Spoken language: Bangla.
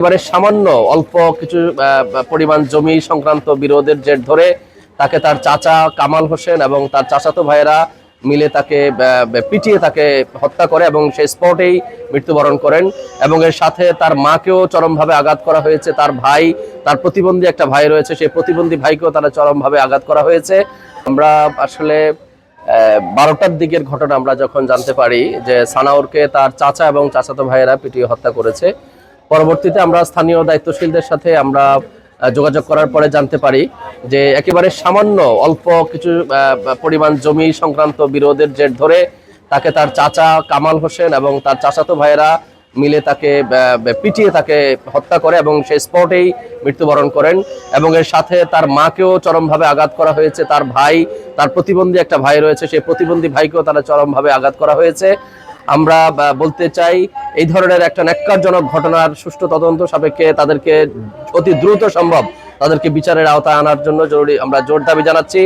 এবারে সামান্য অল্প কিছু পরিমাণ জমি সংক্রান্ত বিরোধের জের ধরে তাকে তার চাচা কামাল হোসেন এবং তার চাচাতো ভাইয়েরা মিলে তাকে পিটিয়ে তাকে হত্যা করে এবং সেই স্পটেই মৃত্যুবরণ করেন এবং এর সাথে তার মাকেও চরমভাবে আঘাত করা হয়েছে, তার ভাই, তার প্রতিবন্ধী একটা ভাই রয়েছে, সেই প্রতিবন্ধী ভাইকেও তারা চরমভাবে আঘাত করা হয়েছে। আমরা আসলে বারোটার দিকের ঘটনা আমরা যখন জানতে পারি যে সানাউরকে তার চাচা এবং চাচাতো ভাইয়েরা পিটিয়ে হত্যা করেছে পরবর্তীতে আমরা স্থানীয় দায়িত্বশীলদের সাথে আমরা যোগাযোগ করার পরে জানতে পারি যে একেবারে সামান্য অল্প কিছু পরিমাণ জমি সংক্রান্ত বিরোধের জের ধরে তাকে তার চাচা কামাল হোসেন এবং তার চাচাতো ভাইয়েরা মিলে তাকে পিটিয়ে তাকে হত্যা করে এবং সেই স্পটেই মৃত্যুবরণ করেন এবং এর সাথে তার মাকেও চরমভাবে আঘাত করা হয়েছে, তার ভাই, তার প্রতিবন্ধী একটা ভাই রয়েছে, সেই প্রতিবন্ধী ভাইকেও তারা চরমভাবে আঘাত করা হয়েছে। আমরা বলতে চাই, এই ধরনের একটা ন্যাক্কারজনক ঘটনার সুষ্ঠু তদন্ত সাপেক্ষে তাদেরকে অতি দ্রুত সম্ভব তাদেরকে বিচারের আওতায় আনার জন্য জরুরি। আমরা জোর দাবি জানাচ্ছি।